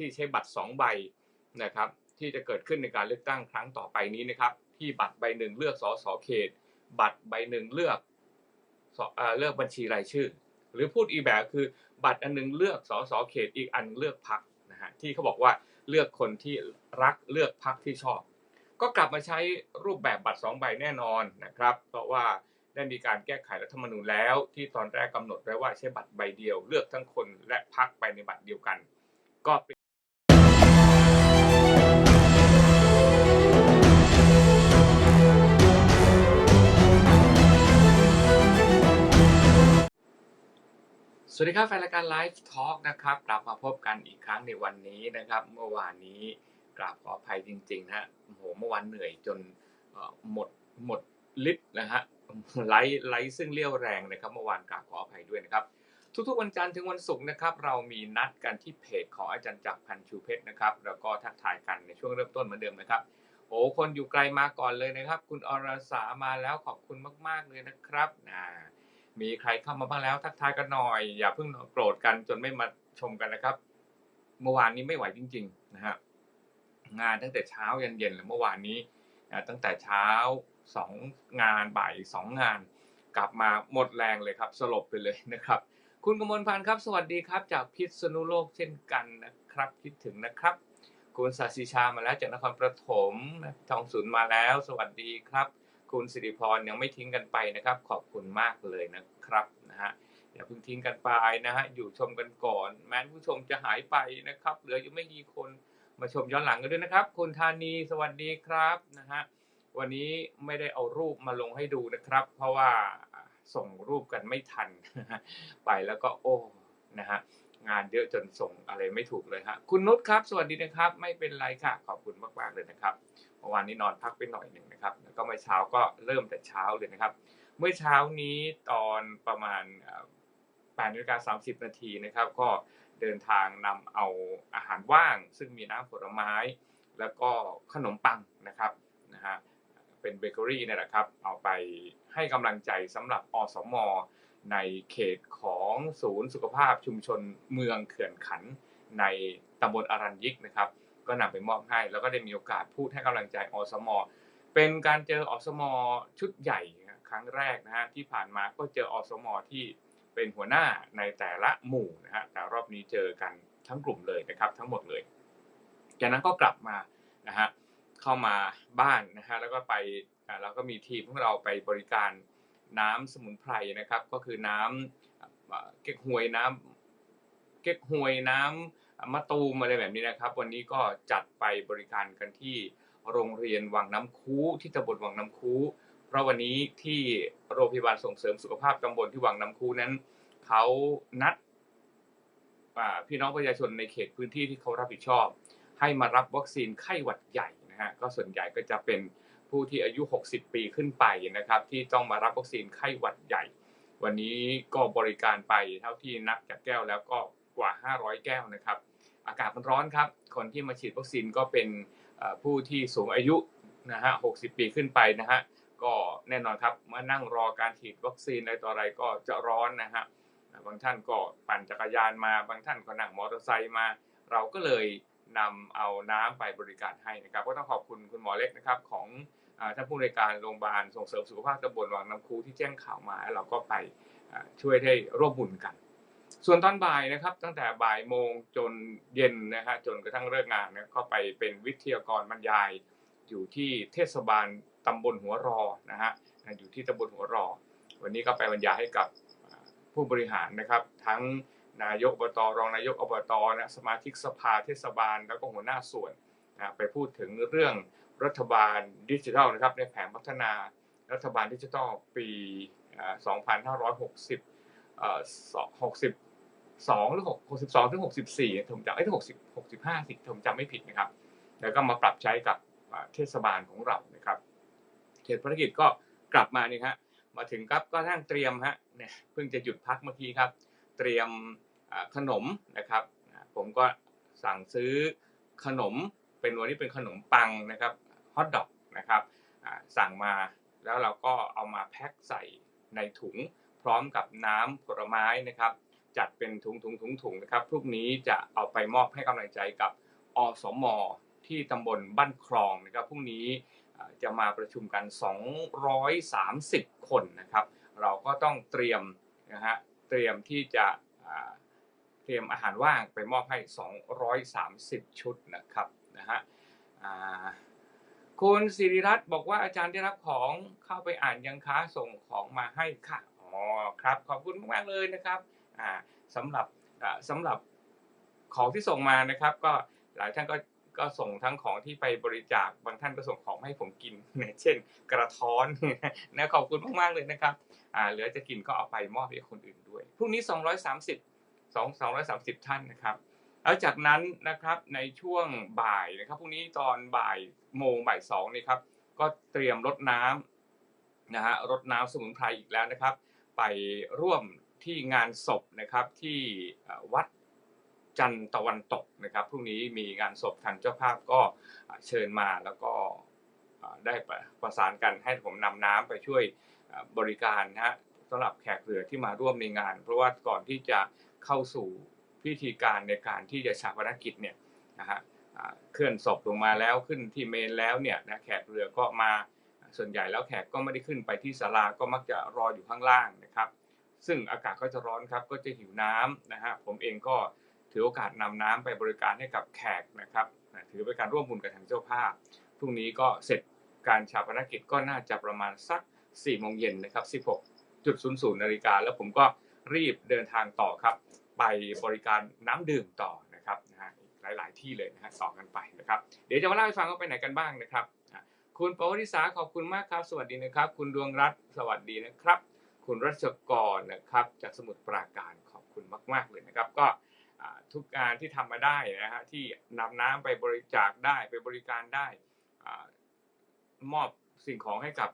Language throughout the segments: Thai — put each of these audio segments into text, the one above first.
ที่ใช้บัตรสองใบนะครับที่จะเกิดขึ้นในการเลือกตั้งครั้งต่อไปนี้นะครับที่บัตรใบหนึ่งเลือกสสเขต บัตรใบหนึ่งเลือกเลือกบัญชีรายชื่อ หรือพูดอีกแบบคือบัตรอันหนึงเลือกสสเขตอีกอันเลือกพักนะฮะที่เขาบอกว่าเลือกคนที่รักเลือกพักที่ชอบ ก็กลับมาใช้รูปแบบบัตรสองใบแน่นอนนะครับ เพราะว่าได้มีการแก้ไขรัฐธรรมนูญแล้ว ที่ตอนแรกกำหนดไว้ว่าใช้บัตรใบเดียว เลือกทั้งคนและพักไปในบัตรเดียวกัน ก็เป็น วัสดีครับแฟนรายการไลฟ์ทอล์กนะครับกลับมาพบกันอีกครั้งในวันนี้นะครับ เมื่อวานนี้กราบขออภัยจริงๆนะฮะโอ้โหเมื่อวานเหนื่อยจนหมดหมดฤทธิ์นะฮะไลฟ์ไลฟ์ซึ่งเรี่ยวแรงนะครับเมื่อวานกราบขออภัยด้วยนะครับ ทุกๆวันจันทร์ถึงวันศุกร์นะครับ เรามีนัดกันที่เพจของอาจารย์จักรพันชูเพชรนะครับแล้วก็ทักทายกันในช่วงเริ่มต้นเหมือนเดิมนะครับ โอ้คนอยู่ไกลมาก่อนเลยนะครับ คุณอรสามาแล้วขอบคุณมาก ๆเลยนะครับอ่า มีใครเข้ามาบ้างแล้ว ทักทายกันหน่อย อย่าเพิ่งโกรธกันจนไม่มาชมกันนะครับ เมื่อวานนี้ไม่ไหวจริง ๆ นะฮะงานตั้งแต่เช้ายันเย็นเลยเมื่อวานนี้ตั้งแต่เช้าสองงานบ่ายสองงาน กลับมาหมดแรงเลยครับ สลบไปเลยนะครับ คุณกมลพันธ์ครับ สวัสดีครับ จากพิษณุโลกเช่นกันนะครับ คิดถึงนะครับ คุณศาสิชามาแล้วจากนครปฐมทองสุนย์มาแล้ว สวัสดีครับ คุณสิริพรยังไม่ทิ้งกันไปนะครับ ขอบคุณมากเลยนะครับนะฮะอย่าเพิ่งทิ้งกันไปนะฮะอยู่ชมกันก่อน แม้ผู้ชมจะหายไปนะครับ เหลืออยู่ไม่กี่คนมาชมย้อนหลังกันด้วยนะครับ คุณธานีสวัสดีครับนะฮะวันนี้ไม่ได้เอารูปมาลงให้ดูนะครับ เพราะว่าส่งรูปกันไม่ทัน ไปแล้วก็โอ้นะฮะงานเยอะจนส่งอะไรไม่ถูกเลยฮะคุณนุชครับ สวัสดีนะครับ ไม่เป็นไรค่ะ ขอบคุณมากๆเลยนะครับ เมื่อวานนี้นอนพักไปหน่อยหนึ่งนะครับ แล้วก็เมื่อเช้าก็เริ่มแต่เช้าเลยนะครับ เมื่อเช้านี้ตอนประมาณ8นาฬิกา30 นาทีนะครับ ก็เดินทางนำเอาอาหารว่าง ซึ่งมีน้ำผลไม้ แล้วก็ขนมปังนะครับนะฮะเป็นเบเกอรี่นี่แหละครับ เอาไปให้กำลังใจสำหรับอสมในเขตของศูนย์สุขภาพชุมชนเมืองเขื่อนขันในตำบลอารัญยิกนะครับ ก็นำไปมอบให้ แล้วก็ได้มีโอกาสพูดให้กำลังใจอสมเป็นการเจออสมชุดใหญ่ครั้งแรกนะฮะที่ผ่านมาก็เจออสมที่เป็นหัวหน้าในแต่ละหมู่นะฮะแต่รอบนี้เจอกันทั้งกลุ่มเลยนะครับทั้งหมดเลยจากนั้นก็กลับมานะฮะเข้ามาบ้านนะฮะแล้วก็ไปเราก็มีทีมของเราไปบริการน้ำสมุนไพรนะครับ ก็คือน้ำอ่าเก๊กฮวยน้ำเก๊กฮวยน้ำ มะตูมอะไรแบบนี้นะครับ วันนี้ก็จัดไปบริการกันที่โรงเรียนวังน้ำคูที่ตำบลวังน้ำคูเพราะวันนี้ที่โรงพยาบาลส่งเสริมสุขภาพตำบลที่วังน้ำคูนั้นเขานัดพี่น้องประชาชนในเขตพื้นที่ที่เขารับผิดชอบ ให้มารับวัคซีนไข้หวัดใหญ่นะฮะก็ส่วนใหญ่ก็จะเป็นผู้ที่อายุ 60 ปีขึ้นไปนะครับที่ต้องมารับวัคซีนไข้หวัดใหญ่ วันนี้ก็บริการไปเท่าที่นับจากแก้วแล้วก็กว่า 500 แก้วนะครับ อากาศมันร้อนครับ คนที่มาฉีดวัคซีนก็เป็นผู้ที่สูงอายุนะฮะ60ปีขึ้นไปนะฮะ ก็แน่นอนครับมานั่งรอการฉีดวัคซีนอะไรต่ออะไรก็จะร้อนนะฮะ บางท่านก็ปั่นจักรยานมา บางท่านก็นั่งมอเตอร์ไซค์มา เราก็เลยนำเอาน้ำไปบริการให้นะครับ ก็ต้องขอบคุณคุณหมอเล็กนะครับของท่านผู้ในวยการโรงพยาบาลส่งเสริมสุขภาพตำบลวังน้ำคูที่แจ้งข่าวมา แล้วเราก็ไปช่วยได้ร่วมบุญกัน ส่วนตอนบ่ายนะครับ ตั้งแต่บ่ายโมงจนเย็นนะฮะจนกระทั่งเลิกงานนะก็ไปเป็นวิทยากรบรรยาย อยู่ที่เทศบาลตำบลหัวรอนะฮะอยู่ที่ตำบลหัวรอ วันนี้ก็ไปบรรยายให้กับผู้บริหารนะครับ ทั้งนายกอบตรองนายกอบตนะสมาชิกสภาเทศบาลแล้วก็หัวหน้าส่วนนะไปพูดถึงเรื่องรัฐบาลดิจิทัลนะครับ ในแผนพัฒนารัฐบาลดิจิทัลปีอ่า2560เอ่อ 62หรือ6 62ถึง64ผมจำไอ้ถึง60 65สิผมจำไม่ผิดนะครับ แล้วก็มาปรับใช้กับเทศบาลของเรานะครับเขตภารกิจก็กลับมานี่ฮะมาถึงครับก็นั่งเตรียมฮะเนี่ยเพิ่งจะหยุดพักเมื่อกี้ครับ เตรียมขนมนะครับผมก็สั่งซื้อขนมเป็นวันนี้เป็นขนมปังนะครับฮอทดอกนะครับสั่งมาแล้วเราก็เอามาแพ็คใส่ในถุงพร้อมกับน้ำผลไม้นะครับ จัดเป็นถุงถุงถุงถุงนะครับพรุ่งนี้จะเอาไปมอบให้กำลังใจกับอสมที่ตำบลบ้านคลองนะครับพรุ่งนี้จะมาประชุมกัน 230 คนนะครับ เราก็ต้องเตรียมนะฮะเตรียมที่จะเตรียมอาหารว่างไปมอบให้ 230 ชุดนะครับนะฮะคุณสิริรัตน์บอกว่าอาจารย์ได้รับของเข้าไปอ่านยังค้าส่งของมาให้ค่ะอ๋อครับขอบคุณมากๆเลยนะครับ สำหรับสำหรับของที่ส่งมานะครับ ก็หลายท่านก็ก็ส่งทั้งของที่ไปบริจาคบางท่านก็ส่งของให้ผมกินเช่น กระท้อนนะขอบคุณมากๆเลยนะครับอ่าเหลือจะกินก็เอาไปมอบให้คนอื่นด้วยพรุ่งนี้ 230 2 230 ท่านนะครับแล้วจากนั้นนะครับในช่วงบ่ายนะครับพรุ่งนี้ตอนบ่ายโมงบ่ายสองนี่ครับก็เตรียมรดน้ำนะฮะรดน้ำสมุนไพรอีกแล้วนะครับ ไปร่วม ที่งานศพนะครับที่วัดจันทร์ตะวันตกนะครับพรุ่งนี้มีงานศพทางเจ้าภาพก็เชิญมาแล้วก็ได้ประสานกันให้ผมนำน้ำไปช่วยบริการนะฮะสำหรับแขกเรือที่มาร่วมในงาน เพราะว่าก่อนที่จะเข้าสู่พิธีการในการที่จะชาปนกิจเนี่ยนะฮะเคลื่อนศพลงมาแล้วขึ้นที่เมนแล้วเนี่ยนะแขกเรือก็มาส่วนใหญ่แล้วแขกก็ไม่ได้ขึ้นไปที่ศาลาก็มักจะรออยู่ข้างล่างนะครับ ซึ่งอากาศก็จะร้อนครับก็จะหิวน้ำนะฮะผมเองก็ถือโอกาสนำน้ำไปบริการให้กับแขกนะครับถือเป็นการร่วมบุญกับทางเจ้าภาพพรุ่งนี้ก็เสร็จการชาปนกิจก็น่าจะประมาณสัก4โมงเย็นนะครับ 16.00นาฬิกาแล้วผมก็รีบเดินทางต่อครับ ไปบริการน้ำดื่มต่อนะครับนะฮะหลาย ๆ ที่เลยนะฮะต่อกันไปนะครับ เดี๋ยวจะมาเล่าให้ฟังว่าไปไหนกันบ้างนะครับ คุณปวริษาขอบคุณมากครับ สวัสดีนะครับ คุณดวงรัตน์สวัสดีนะครับ คุณรัชกรนะครับจากสมุทรปราการขอบคุณมาก ๆเลยนะครับ ก็ทุกงานที่ทำมาได้นะฮะที่นำน้ำไปบริจาคได้ไปบริการได้อมอบสิ่งของให้กับ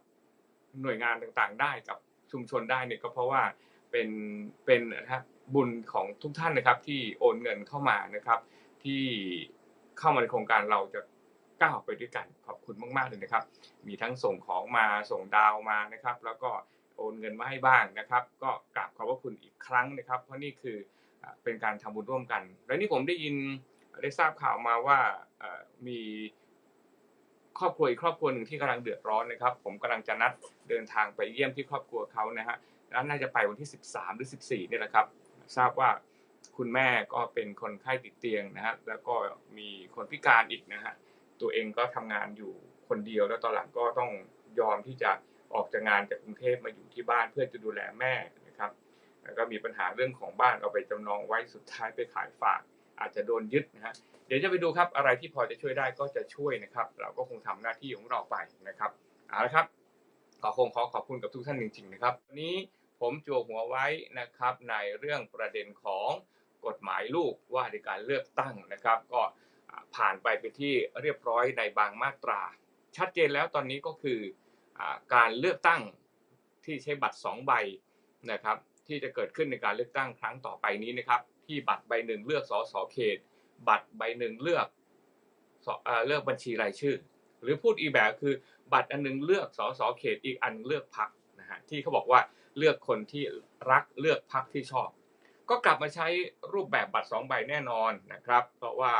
หน่วยงานต่างๆ ได้กับชุมชนได้เนี่ยก็เพราะว่าเป็นเป็นนะฮะบุญของทุกท่านนะครับที่โอนเงินเข้ามานะครับ ที่เข้ามาในโครงการเราจะก้าวไปด้วยกันขอบคุณมาก ๆเลยนะครับ มีทั้งส่งของมาส่งดาวมานะครับ แล้วก็ โอนเงินมาให้บ้างนะครับ ก็กราบขอบพระคุณอีกครั้งนะครับ เพราะนี่คือเป็นการทำบุญร่วมกัน และนี่ผมได้ยินได้ทราบข่าวมาว่ามีครอบครัวอีกครอบครัวหนึ่งที่กำลังเดือดร้อนนะครับ ผมกำลังจะนัดเดินทางไปเยี่ยมที่ครอบครัวเขานะฮะแล้วน่าจะไปวันที่ 13 หรือ 14นี่แหละครับ ทราบว่าคุณแม่ก็เป็นคนไข้ติดเตียงนะฮะแล้วก็มีคนพิการอีกนะฮะตัวเองก็ทำงานอยู่คนเดียวแล้วตอนหลังก็ต้องยอมที่จะ ออกจากงานจากกรุงเทพมาอยู่ที่บ้านเพื่อจะดูแลแม่นะครับแล้วก็มีปัญหาเรื่องของบ้านเอาไปจำนองไว้สุดท้ายไปขายฝาก อาจจะโดนยึดนะฮะเดี๋ยวจะไปดูครับอะไรที่พอจะช่วยได้ก็จะช่วยนะครับ เราก็คงทำหน้าที่ของเราไปนะครับเอาละครับขอคงขอขอบคุณกับทุกท่านจริงๆนะครับวันนี้ผมจั่วหัวไว้นะครับในเรื่องประเด็นของกฎหมายลูกว่าในการเลือกตั้งนะครับ ก็ผ่านไปเป็นที่เรียบร้อยในบางมาตรา ชัดเจนแล้วตอนนี้ก็คือ การเลือกตั้งที่ใช้บัตร 2 ใบนะครับที่จะเกิดขึ้นในการเลือกตั้งครั้งต่อไปนี้นะครับ ที่บัตรใบหนึ่งเลือกสสเขต บัตรใบหนึ่งเลือกเอเลือกบัญชีรายชื่อ หรือพูดอีกแบบคือบัตรอันหนึงเลือกสสเขตอีกอันเลือกพักนะฮะที่เขาบอกว่าเลือกคนที่รักเลือกพักที่ชอบ ก็กลับมาใช้รูปแบบบัตรสองใบแน่นอนนะครับ เพราะว่า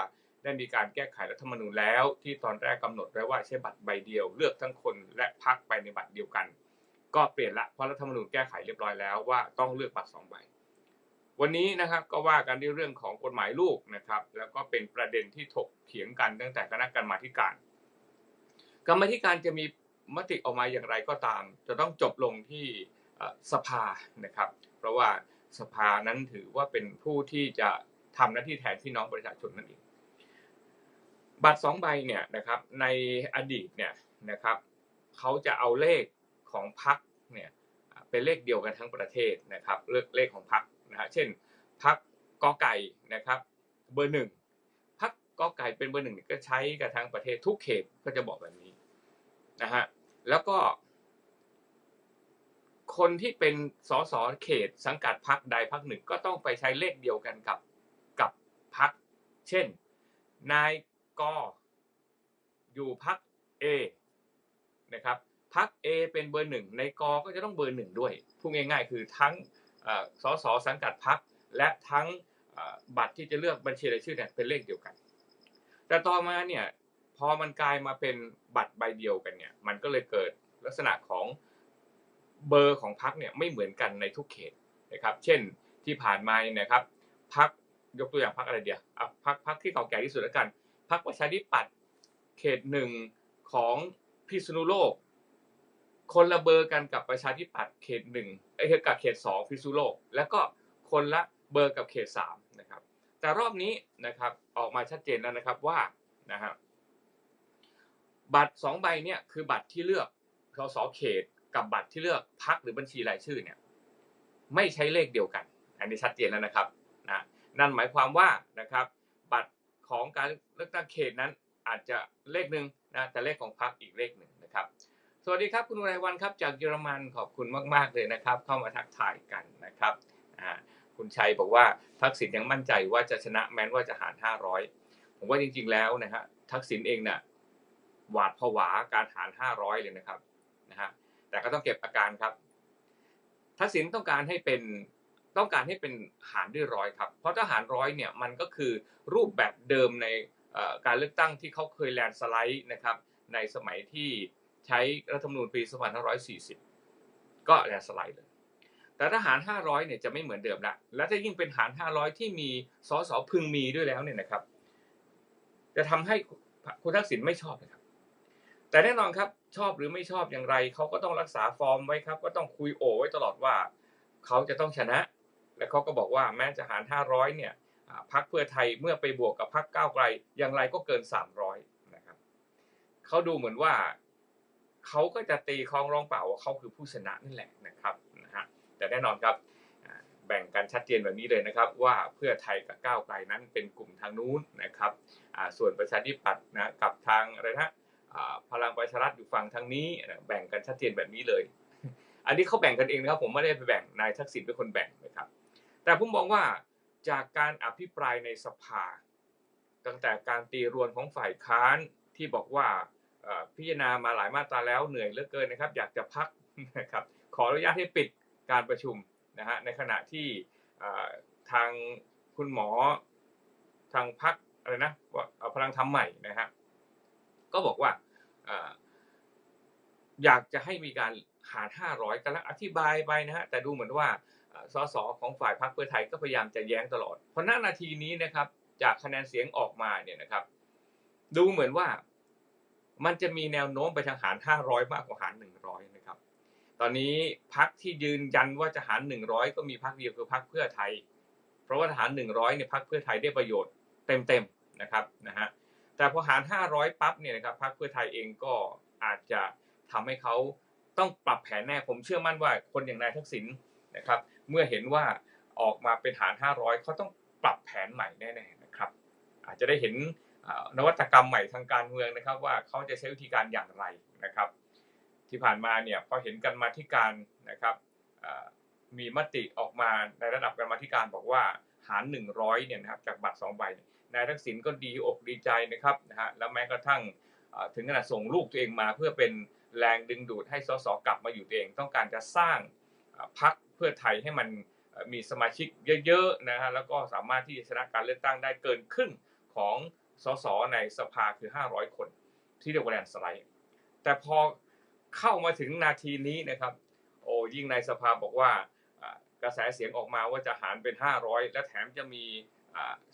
ได้มีการแก้ไขรัฐธรรมนูญแล้ว ที่ตอนแรกกำหนดไว้ว่าใช้บัตรใบเดียว เลือกทั้งคนและพักไปในบัตรเดียวกัน ก็เปลี่ยนละเพราะรัฐธรรมนูญแก้ไขเรียบร้อยแล้วว่าต้องเลือกบัตรสองใบวันนี้นะครับก็ว่ากันในเรื่องของกฎหมายลูกนะครับ แล้วก็เป็นประเด็นที่ถกเถียงกันตั้งแต่คณะกรรมาธิการ กรรมาธิการจะมีมติออกมาอย่างไรก็ตาม จะต้องจบลงที่สภานะครับ เพราะว่าสภานั้นถือว่าเป็นผู้ที่จะทำหน้าที่แทนพี่น้องประชาชนนั่นเอง บัตรสองใบเนี่ยนะครับในอดีตเนี่ยนะครับเขาจะเอาเลขของพรรคเนี่ยเป็นเลขเดียวกันทั้งประเทศนะครับเลขเลขของพรรคนะฮะเช่นพรรคกอไก่นะครับเบอร์หนึ่งพรรคกอไก่เป็นเบอร์หนึ่งก็ใช้กันทั้งประเทศทุกเขตก็จะบอกแบบนี้นะฮะแล้วก็ คนที่เป็นสสเขตสังกัดพรรคใดพรรคหนึ่งก็ต้องไปใช้เลขเดียวกันกับกับพรรคเช่น นาย ก็อยู่พรรคเอนะครับพรรคเอเป็นเบอร์หนึ่งในกก็จะต้องเบอร์หนึ่งด้วยพูดง่ายๆ คือทั้งเอ่อสสสังกัดพรรคและทั้งบัตรที่จะเลือกบัญชีรายชื่อเนี่ยเป็นเลขเดียวกัน แต่ต่อมาเนี่ยพอมันกลายมาเป็นบัตรใบเดียวกันเนี่ยมันก็เลยเกิดลักษณะของเบอร์ของพรรคเนี่ยไม่เหมือนกันในทุกเขตนะครับ เช่นที่ผ่านมาเนี่ยครับพรรคยกตัวอย่างพรรคอะไรเดียวพรรคพรรคที่เก่าแก่ที่สุดแล้วกัน พรรคประชาธิปัตย์เขตหนึ่งของพิษณุโลก คนละเบอร์กันกับประชาธิปัตย์เขตหนึ่งไอ้กับเขตสองพิษณุโลก แล้วก็คนละเบอร์กับเขตสามนะครับ แต่รอบนี้นะครับออกมาชัดเจนแล้วนะครับว่านะฮะบัตรสองใบเนี่ยคือบัตรที่เลือกสสเขตกับบัตรที่เลือกพักหรือบัญชีรายชื่อเนี่ยไม่ใช้เลขเดียวกัน อันนี้ชัดเจนแล้วนะครับนะนั่นหมายความว่านะครับ ของการเลือกตั้งเขตนั้นอาจจะเลขหนึ่งนะแต่เลขของพรรคอีกเลขหนึ่งนะครับ สวัสดีครับคุณอุไรวันครับจากเยอรมันขอบคุณมากๆเลยนะครับ เข้ามาทักทายกันนะครับคุณชัยบอกว่าทักษิณยังมั่นใจว่าจะชนะแม้นว่าจะหาร 500 ผมว่าจริงๆแล้วนะฮะทักษิณเองเนี่ยหวาดผวาการหาร 500 เลยนะครับนะฮะแต่ก็ต้องเก็บอาการครับทักษิณต้องการให้เป็น ต้องการให้เป็นหารด้วยร้อยครับ เพราะถ้าหารร้อยเนี่ยมันก็คือรูปแบบเดิมในการเลือกตั้งที่เขาเคยแลนสไลด์นะครับในสมัยที่ใช้รัฐธรรมนูญปี 2540 ก็แลนสไลด์เลย แต่ถ้าหาร 500 เนี่ยจะไม่เหมือนเดิมละ และถ้ายิ่งเป็นหาร 500 ที่มีสสพึงมีด้วยแล้วเนี่ยนะครับ จะทำให้คุณทักษิณไม่ชอบนะครับ แต่แน่นอนครับชอบหรือไม่ชอบอย่างไร เขาก็ต้องรักษาฟอร์มไว้ครับ ก็ต้องคุยโอไว้ตลอดว่า เขาจะต้องชนะ และเขาก็บอกว่าแม้จะหาร 500 เนี่ยพรรคเพื่อไทยเมื่อไปบวกกับพรรคก้าวไกลอย่างไรก็เกิน 300 นะครับเขาดูเหมือนว่าเขาก็จะตีคล้องร้องเปล่าว่าเขาคือผู้ชนะนั่นแหละนะครับนะฮะแต่แน่นอนครับแบ่งกันชัดเจนแบบนี้เลยนะครับ ว่าเพื่อไทยกับก้าวไกลนั้นเป็นกลุ่มทางนู้นนะครับส่วนประชาธิปัตย์นะกับทางอะไรนะพลังประชารัฐอยู่ฝั่งทางนี้แบ่งกันชัดเจนแบบนี้เลย อันนี้เขาแบ่งกันเองนะครับผมไม่ได้ไปแบ่งนายทักษิณเป็นคนแบ่งนะครับ แต่ผมมองว่าจากการอภิปรายในสภา ตั้งแต่การตีรวนของฝ่ายค้านที่บอกว่าพิจารณามาหลายมาตราแล้วเหนื่อยเหลือเกินนะครับ อยากจะพักนะครับขออนุญาตให้ปิดการประชุมนะฮะในขณะที่ทางคุณหมอทางพักอะไรนะว่าพลังธรรมใหม่นะฮะก็บอกว่าอยากจะให้มีการหาร500กำลังอธิบายไปนะฮะแต่ดูเหมือนว่า สสของฝ่ายพรรคเพื่อไทยก็พยายามจะแย้งตลอด เพราะณนาทีนี้นะครับ จากคะแนนเสียงออกมาเนี่ยนะครับ ดูเหมือนว่ามันจะมีแนวโน้มไปทางหาร 500 มากกว่าหาร 100 นะครับ ตอนนี้พรรคที่ยืนยันว่าจะหาร 100 ก็มีพรรคเดียวคือพรรคเพื่อไทย เพราะว่าหาร 100 เนี่ยพรรคเพื่อไทยได้ประโยชน์เต็มๆนะครับนะฮะ แต่พอหาร 500 ปั๊บเนี่ยนะครับพรรคเพื่อไทยเองก็อาจจะทำให้เขาต้องปรับแผนแน่ ผมเชื่อมั่นว่าคนอย่างนายทักษิณนะครับ เมื่อเห็นว่าออกมาเป็นหาร500เขาต้องปรับแผนใหม่แน่ๆนะครับ อาจจะได้เห็นนวัตกรรมใหม่ทางการเมืองนะครับ ว่าเขาจะใช้วิธีการอย่างไรนะครับ ที่ผ่านมาเนี่ยพอเห็นกันมาธิการนะครับมีมติออกมาในระดับกันมาธิการบอกว่าหาร 100เนี่ยนะครับจากบัตร2ใบนายทักษิณก็ดีอกดีใจนะครับนะฮะแล้วแม้กระทั่งถึงขนาดส่งลูกตัวเองมาเพื่อเป็นแรงดึงดูดให้สสกลับมาอยู่ตัวเอง ต้องการจะสร้าง พรรคเพื่อไทยให้มันมีสมาชิกเยอะๆนะฮะแล้วก็สามารถที่จะชนะการเลือกตั้งได้เกินครึ่งของสสในสภาคือ 500 คน ที่เรียกว่าแลนสไลด์แต่พอเข้ามาถึงนาทีนี้นะครับ โอ้ยิ่งในสภาบอกว่ากระแสเสียงออกมาว่าจะหารเป็น 500 และแถมจะมี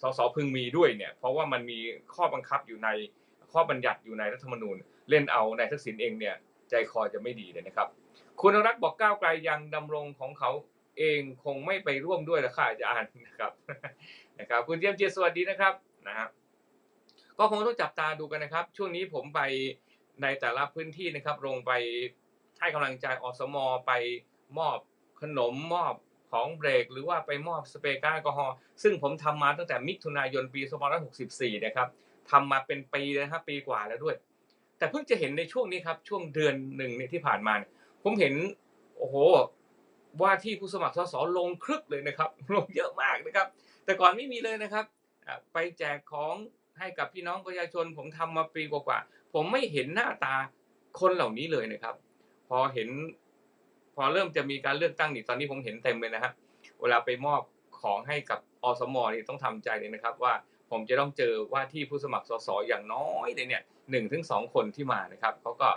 สสพึงมีด้วยเนี่ยเพราะว่ามันมีข้อบังคับอยู่ในข้อบัญญัติอยู่ในรัฐธรรมนูญ เล่นเอาในายทักษิณเองเนี่ยใจคอจะไม่ดีเลยนะครับ คุณรักษ์บอกก้าวไกลยังดำรงของเขาเองคงไม่ไปร่วมด้วยละค่ะอาจารย์นะครับนะครับ คุณเจียมเจียสวัสดีนะครับนะฮะก็คงต้องจับตาดูกันนะครับ ช่วงนี้ผมไปในแต่ละพื้นที่นะครับ ลงไปให้กำลังใจอสมอไปมอบขนมมอบของเบรก หรือว่าไปมอบสเปรย์แอลกอฮอล์ซึ่งผมทำมาตั้งแต่มิถุนายนปี2564 นะครับทำมาเป็นปีแล้วนะครับปีกว่าแล้วด้วย แต่เพิ่งจะเห็นในช่วงนี้ครับ ช่วงเดือนหนึ่งเนี่ยที่ผ่านมาเนี่ย ผมเห็นโอ้โหว่าที่ผู้สมัครสสลงครึกเลยนะครับ ลงเยอะมากนะครับ แต่ก่อนไม่มีเลยนะครับ ไปแจกของให้กับพี่น้องประชาชน ผมทำมาปีกว่าๆผมไม่เห็นหน้าตาคนเหล่านี้เลยนะครับ พอเห็น พอเริ่มจะมีการเลือกตั้งนี่ตอนนี้ผมเห็นเต็มเลยนะฮะเวลาไปมอบของให้กับอสมนี่ต้องทำใจเลยนะครับ ว่าผมจะต้องเจอว่าที่ผู้สมัครสสอย่างน้อยเลยเนี่ยหนึ่งถึงสองคนที่มานะครับเขาก็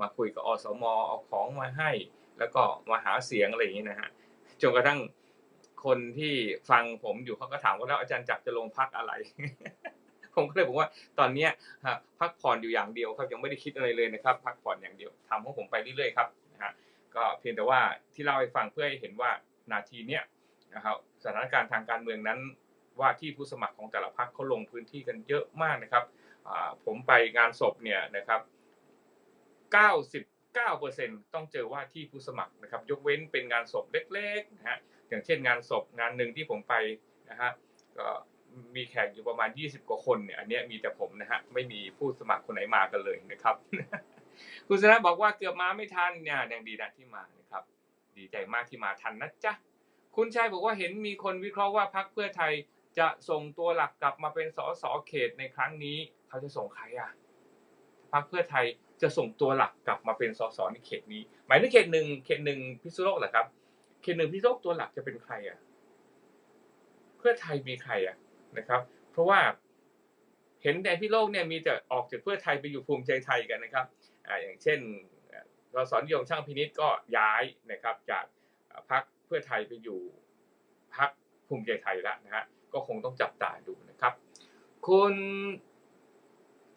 มาคุยกับอสมเอาของมาให้ แล้วก็มาหาเสียงอะไรอย่างนี้นะฮะจนกระทั่งคนที่ฟังผมอยู่เขาก็ถามว่าแล้วอาจารย์จักจะลงพักอะไร ผมก็เลยบอกว่าตอนเนี้ยพักผ่อนอยู่อย่างเดียวครับยังไม่ได้คิดอะไรเลยนะครับพักผ่อนอย่างเดียวทำของผมไปเรื่อยๆครับนะฮะก็เพียงแต่ว่าที่เล่าให้ฟังเพื่อให้เห็นว่านาทีเนี้ยนะครับสถานการณ์ทางการเมืองนั้น ว่าที่ผู้สมัครของแต่ละพรรคเขาลงพื้นที่กันเยอะมากนะครับผมไปงานศพเนี่ยนะครับ 99%ต้องเจอว่าที่ผู้สมัครนะครับ ยกเว้นเป็นงานศพเล็กๆนะฮะอย่างเช่นงานศพงานหนึ่งที่ผมไปนะฮะก็มีแขกอยู่ประมาณ 20 กว่าคนเนี่ยอันนี้มีแต่ผมนะฮะไม่มีผู้สมัครคนไหนมากันเลยนะครับคุณชนะบอกว่าเกือบมาไม่ทันเนี่ยยังดีนะที่มานะครับ ดีใจมากที่มาทันนะจ๊ะคุณชัยบอกว่าเห็นมีคนวิเคราะห์ว่าพรรคเพื่อไทยจะส่งตัวหลักกลับมาเป็นสสเขตในครั้งนี้ เขาจะส่งใครอะพรรคเพื่อไทย จะส่งตัวหลักกลับมาเป็นสสในเขตนี้ หมายถึงเขตหนึ่งเขตหนึ่งพิษณุโลกเหรอครับ เขตหนึ่งพิษณุโลกตัวหลักจะเป็นใครอะ เพื่อไทยมีใครอะนะครับ เพราะว่าเห็นในพิษณุโลกเนี่ยมีแต่ออกจากเพื่อไทยไปอยู่ภูมิใจไทยกันนะครับอ่าอย่างเช่นสสนิยมช่างพินิษก็ย้ายนะครับ จากพรรคเพื่อไทยไปอยู่พรรคภูมิใจไทยแล้วนะฮะก็คงต้องจับตาดูนะครับ คุณ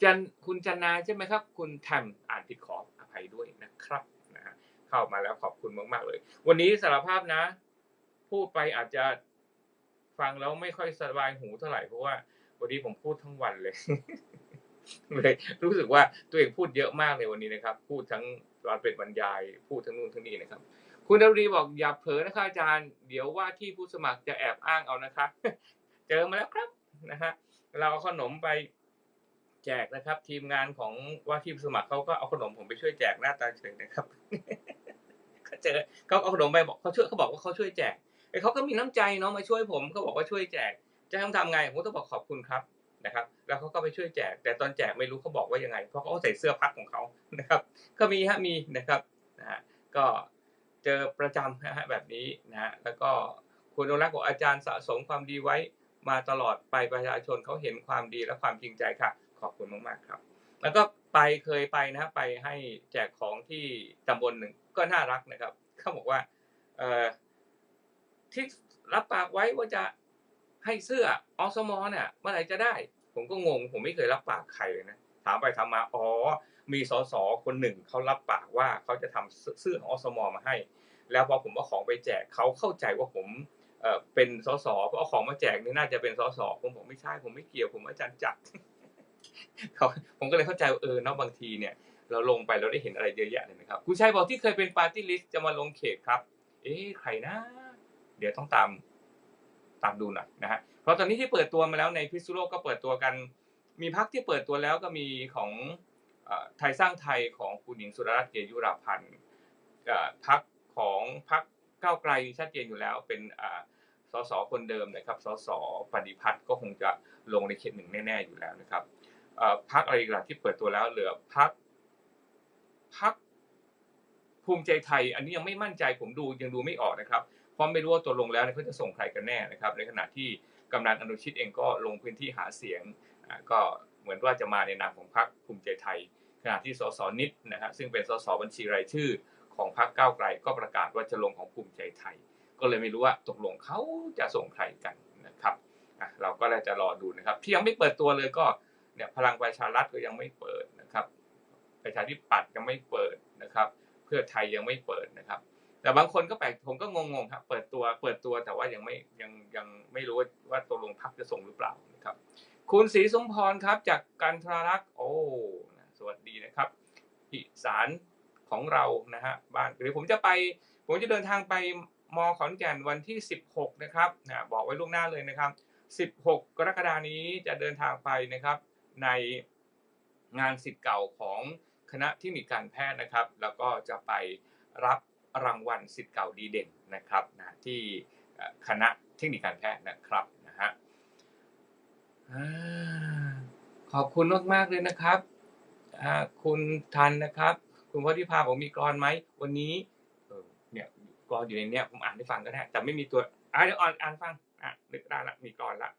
จันคุณจันนาใช่ไหมครับ คุณแทมอ่านผิดขออภัยด้วยนะครับนะฮะเข้ามาแล้วขอบคุณมาก ๆ เลย วันนี้สารภาพนะ พูดไปอาจจะฟังแล้วไม่ค่อยสบายหูเท่าไหร่เพราะว่าวันนี้ผมพูดทั้งวันเลยเลยรู้สึกว่าตัวเองพูดเยอะมากในวันนี้นะครับ พูดทั้งตอนเป็นบรรยายพูดทั้งนู่นทั้งนี้นะครับ คุณดารีบอกอย่าเผลอนะคะอาจารย์ เดี๋ยวว่าที่ผู้สมัครจะแอบอ้างเอานะคะ เจอมาแล้วครับนะฮะเราเอาขนมไป แจกนะครับ ทีมงานของว่าที่สมัครเขาก็เอาขนมผมไปช่วยแจกหน้าตาเฉยนะครับเขาเจอเขาเอาขนมไปบอกเขาช่วยเขาบอกว่าเขาช่วยแจกไอ้เขาก็มีน้ำใจเนาะมาช่วยผมเขาบอกว่าช่วยแจก จะทำทำไงผมต้องบอกขอบคุณครับนะครับ แล้วเขาก็ไปช่วยแจก แต่ตอนแจกไม่รู้เขาบอกว่ายังไง เพราะเขาใส่เสื้อพักของเขานะครับ ก็มีฮะมีนะครับนะฮะก็เจอประจำนะฮะแบบนี้นะฮะแล้วก็คุณอนุรักษ์บอกอาจารย์สะสมความดีไว้มาตลอดไปประชาชนเขาเห็นความดีและความจริงใจค่ะ ขอบคุณมากๆครับ แล้วก็ไปเคยไปนะไปให้แจกของที่ตำบลหนึ่งก็น่ารักนะครับเขาบอกว่าเออที่รับปากไว้ว่าจะให้เสื้ออสมอเนี่ยเมื่อไหร่จะได้ ผมก็งง ผมไม่เคยรับปากใครเลยนะถามไปถามมาอ๋อมีสสคนหนึ่งเขารับปากว่าเขาจะทำเสื้อของอสมมาให้ แล้วพอผมเอาของไปแจกเขาเข้าใจว่าผมเออเป็นสสเพราะเอาของมาแจกนี่น่าจะเป็นสสผมบอกไม่ใช่ผมไม่เกี่ยวผมอาจารย์จักร ผมก็เลยเข้าใจเออเนาะบางทีเนี่ย เราลงไปเราได้เห็นอะไรเยอะแยะเลยนะครับคุณชัยบอกที่เคยเป็นปาร์ตี้ลิสต์จะมาลงเขตครับ เอ๊ะใครนะ เดี๋ยวต้องตามตามดูหน่อยนะฮะเพราะตอนนี้ที่เปิดตัวมาแล้วในพิษณุโลกก็เปิดตัวกัน มีพักที่เปิดตัวแล้วก็มีของไทยสร้างไทยของคุณหญิงสุดารัตน์เกยุราพันธ์พักของพักก้าวไกลชัดเจนอยู่แล้วเป็นสสคนเดิมนะครับสสปฏิพัฒน์ก็คงจะลงในเขตหนึ่งแน่ ๆ อยู่แล้วนะครับ พักอะไรอีกล่ะที่เปิดตัวแล้วเหลือพักพักภูมิใจไทย อันนี้ยังไม่มั่นใจผมดูยังดูไม่ออกนะครับเพราะไม่รู้ว่าตัวลงแล้วเขาจะส่งใครกันแน่นะครับ ในขณะที่กำนันอนุชิตเองก็ลงพื้นที่หาเสียงก็เหมือนว่าจะมาในนามของพรรคภูมิใจไทย ขณะที่สสนิดนะฮะซึ่งเป็นสสบัญชีรายชื่อของพรรคก้าวไกล ก็ประกาศว่าจะลงของภูมิใจไทย ก็เลยไม่รู้ว่าตกลงเขาจะส่งใครกันนะครับเราก็เลยจะรอดูนะครับที่ยังไม่เปิดตัวเลยก็ เนี่ยพลังประชารัฐก็ยังไม่เปิดนะครับ ประชาธิปัตย์ยังไม่เปิดนะครับ เพื่อไทยยังไม่เปิดนะครับ แต่บางคนก็แปลกผมก็งงๆครับเปิดตัวเปิดตัวแต่ว่ายังไม่ยังยังไม่รู้ว่าว่าตกลงพักจะส่งหรือเปล่านะครับ คุณศรีสมพรครับจากกันทรารักษ์โอ้สวัสดีนะครับอีสานของเรานะฮะบ้านเดี๋ยวผมจะไป ผมจะเดินทางไปมขอนแก่นวันที่ 16 นะครับนะบอกไว้ล่วงหน้าเลยนะครับ 16 กรกฎานี้จะเดินทางไปนะครับ ในงานสิทธิ์เก่าของคณะที่มีการแพทย์นะครับ แล้วก็จะไปรับรางวัลสิทธิ์เก่าดีเด่นนะครับนะที่คณะเทคนิคการแพทย์นะครับนะฮะขอบคุณมากๆเลยนะครับคุณทันนะครับ คุณวัฒนิพาผมมีกรอนไหมวันนี้เออเนี่ยกรอนอยู่ในเนี้ยผมอ่านให้ฟังก็ได้แต่ไม่มีตัวอ่าเดี๋ยวอ่านอ่านฟังอะนึกได้ละมีกรละ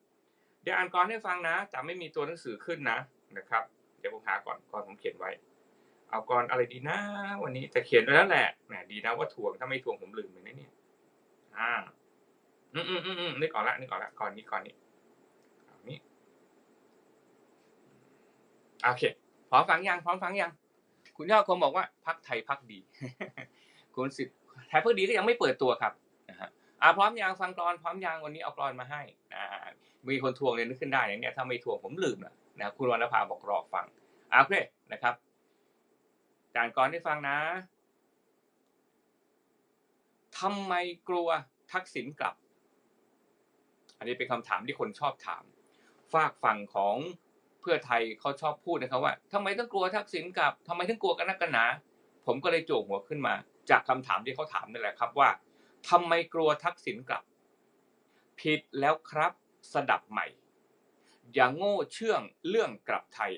เดี๋ยวอ่านกรให้ฟังนะแต่ไม่มีตัวหนังสือขึ้นนะนะครับ เดี๋ยวผมหาก่อนกรผมเขียนไว้ เอากรอะไรดีนะ วันนี้แต่เขียนไว้แล้วแหละแหมดีนะว่าถ่วงถ้าไม่ถ่วงผมลืมไปนะเนี่ยอ่าอืมอืมอืมอืมนึกออกละนึกออกละก่อนนี้ก่อนนี้ก่อนนี้โอเคพร้อมฟังยังพร้อมฟังยังคุณยอดคงบอกว่าพักไทยพักดีคุณสิทธิ์ไทยพักดีก็ยังไม่เปิดตัวครับนะฮะอ่าพร้อมยังฟังกรอนพร้อมยังวันนี้เอากรอนมาให้อ่า มีคนทวงเลยนึกขึ้นได้อย่างเนี้ยถ้าไม่ทวงผมลืมนะนะคุณวรรณภาบอกรอฟังอาเคนะครับการกรอนให้ฟังนะทำไมกลัวทักษิณกลับ อันนี้เป็นคำถามที่คนชอบถาม ฝากฝั่งของเพื่อไทยเขาชอบพูดนะครับว่าทำไมต้องกลัวทักษิณกลับทำไมถึงกลัวกันนักกันหนา ผมก็เลยโจกหัวขึ้นมา จากคำถามที่เขาถามนั่นแหละครับว่าทำไมกลัวทักษิณกลับ ผิดแล้วครับ สดับใหม่ อย่าโง่เชื่องเรื่องกลับไทย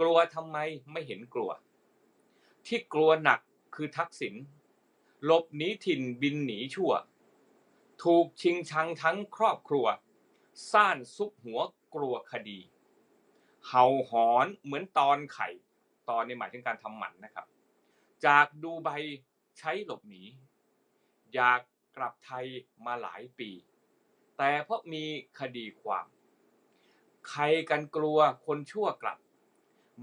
กลัวทำไมไม่เห็นกลัว ที่กลัวหนักคือทักษิณหลบหนีถิ่นบินหนีชั่ว ถูกชิงชังทั้งครอบครัว ซ่านซุกหัวกลัวคดี เห่าหอนเหมือนตอนไข่ ตอนในหมายถึงการทำหมันนะครับ จากดูไบใช้หลบหนี อยากกลับไทยมาหลายปี แต่เพราะมีคดีความ ใครกันกลัวคนชั่วกลับ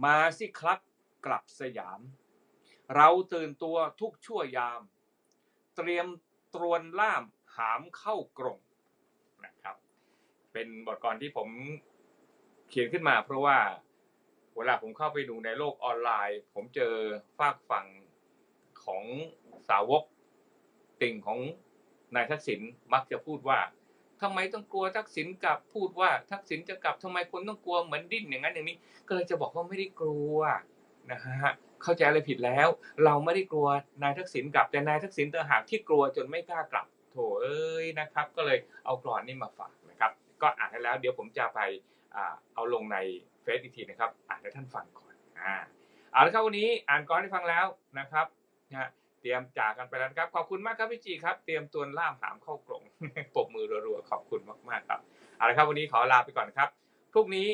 มาสิครับกลับสยาม เราตื่นตัวทุกชั่วยาม เตรียมตรวนล่ามหามเข้ากรงนะครับ เป็นบทกลอนที่ผมเขียนขึ้นมา เพราะว่าเวลาผมเข้าไปดูในโลกออนไลน์ ผมเจอฝากฝั่งของสาวกติ่งของนายทักษิณมักจะพูดว่า ทำไมต้องกลัวทักษิณกลับพูดว่าทักษิณจะกลับทำไมคนต้องกลัวเหมือนดิ้นอย่างนั้นอย่างนี้ ก็เลยจะบอกว่าไม่ได้กลัวนะฮะเข้าใจอะไรผิดแล้ว เราไม่ได้กลัวนายทักษิณกลับแต่นายทักษิณต่างหากที่กลัวจนไม่กล้ากลับโถเอ้ยนะครับ ก็เลยเอากรอนนี้มาฝากนะครับ ก็อ่านให้แล้ว เดี๋ยวผมจะไปเอาลงในเฟซอีกทีนะครับ อ่านให้ท่านฟังก่อนอ่าเอาละครับวันนี้อ่านกรอนให้ฟังแล้วนะครับนะ เตรียมจากกันไปแล้วนะครับ ขอบคุณมากครับพี่จีครับ เตรียมตัวล่ามหามเข้ากรงปรบมือรัวๆ ขอบคุณมากๆครับ เอาละครับ วันนี้ขอลาไปก่อนครับพรุ่งนี้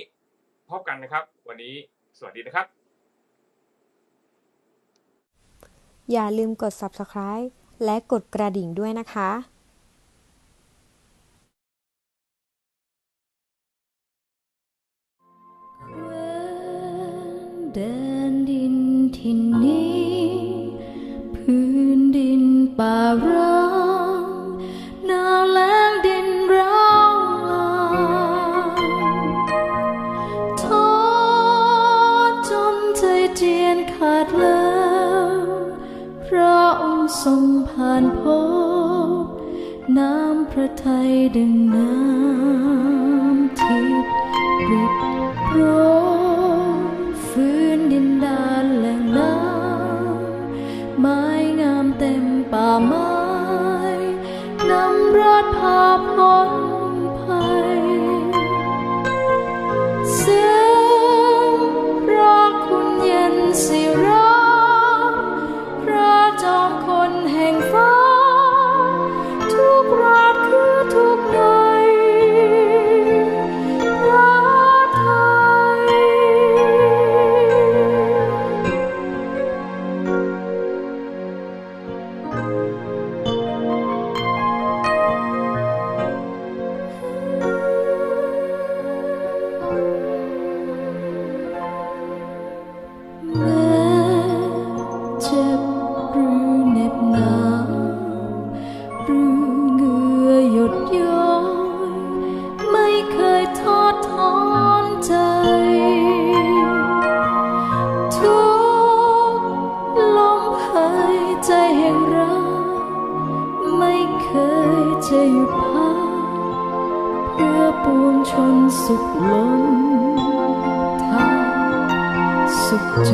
พบกันนะครับ วันนี้สวัสดีนะครับ อย่าลืมกด subscribe และกดกระดิ่งด้วยนะคะ พาพ้นภัย ปวงชนสุขล้นทางสุขใจ